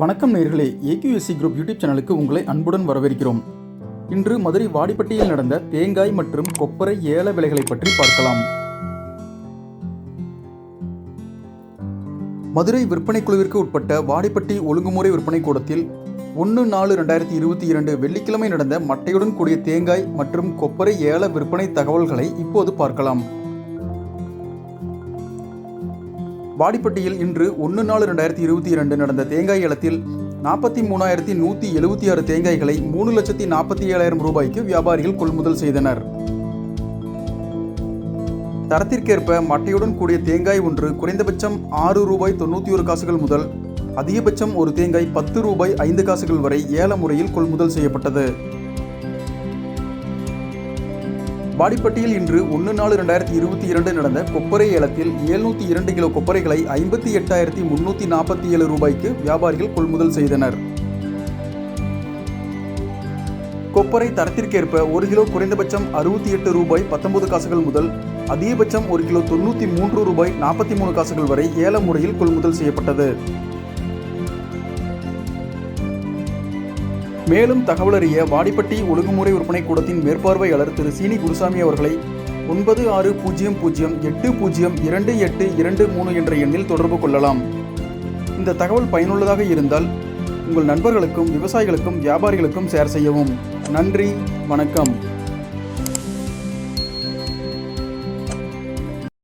வணக்கம் நேர்களே. AQSC group YouTube சேனலுக்கு உங்களை அன்புடன் வரவேற்கிறோம். இன்று மதுரை வாடிப்பட்டியில் நடந்த தேங்காய் மற்றும் கொப்பரை ஏல விலைகளை பற்றி பார்க்கலாம். மதுரை விற்பனை குழுவிற்கு உட்பட்ட வாடிப்பட்டி ஒழுங்குமுறை விற்பனை கூடத்தில் ஒன்று நாலு ரெண்டாயிரத்தி இருபத்தி இரண்டு வெள்ளிக்கிழமை நடந்த மட்டையுடன் கூடிய தேங்காய் மற்றும் கொப்பரை ஏல விற்பனை தகவல்களை இப்போது பார்க்கலாம். வாடிப்பட்டியில் இன்று ஒன்று நாலு ரெண்டாயிரத்தி இருபத்தி இரண்டு நடந்த தேங்காய் ஏலத்தில் நாற்பத்தி மூணாயிரத்தி நூற்றி எழுபத்தி ஆறு தேங்காய்களை மூணு லட்சத்தி நாற்பத்தி ஏழாயிரம் ரூபாய்க்கு வியாபாரிகள் கொள்முதல் செய்தனர். தரத்திற்கேற்ப மட்டையுடன் கூடிய தேங்காய் ஒன்று குறைந்தபட்சம் ஆறு ரூபாய் தொண்ணூற்றி ஒரு காசுகள் முதல் அதிகபட்சம் ஒரு தேங்காய் பத்து ரூபாய் ஐந்து காசுகள் வரை ஏல முறையில் கொள்முதல் செய்யப்பட்டது. வாடிப்பட்டியில் இன்று ஒன்று நாலு ரெண்டாயிரத்தி இருபத்தி இரண்டு நடந்த கொப்பரை ஏலத்தில் எழுநூற்றி இரண்டு கிலோ கொப்பரைகளை ஐம்பத்தி எட்டாயிரத்தி முன்னூற்றி நாற்பத்தி ஏழு ரூபாய்க்கு வியாபாரிகள் கொள்முதல் செய்தனர். கொப்பரை தரத்திற்கேற்ப ஒரு கிலோ குறைந்தபட்சம் அறுபத்தி எட்டு ரூபாய் பத்தொன்பது காசுகள் முதல் அதிகபட்சம் ஒரு கிலோ தொண்ணூற்றி மூன்று ரூபாய் நாற்பத்தி மூணு காசுகள் வரை ஏல முறையில் கொள்முதல் செய்யப்பட்டது. மேலும் தகவலறிய வாடிப்பட்டி ஒழுங்குமுறை விற்பனை கூடத்தின் மேற்பார்வையாளர் திரு சீனி குருசாமி அவர்களை ஒன்பது ஆறு பூஜ்ஜியம் பூஜ்ஜியம் எட்டு பூஜ்ஜியம் இரண்டு எட்டு இரண்டு மூணு என்ற எண்ணில் தொடர்பு கொள்ளலாம். இந்த தகவல் பயனுள்ளதாக இருந்தால் உங்கள் நண்பர்களுக்கும் விவசாயிகளுக்கும் வியாபாரிகளுக்கும் ஷேர் செய்யவும். நன்றி வணக்கம்.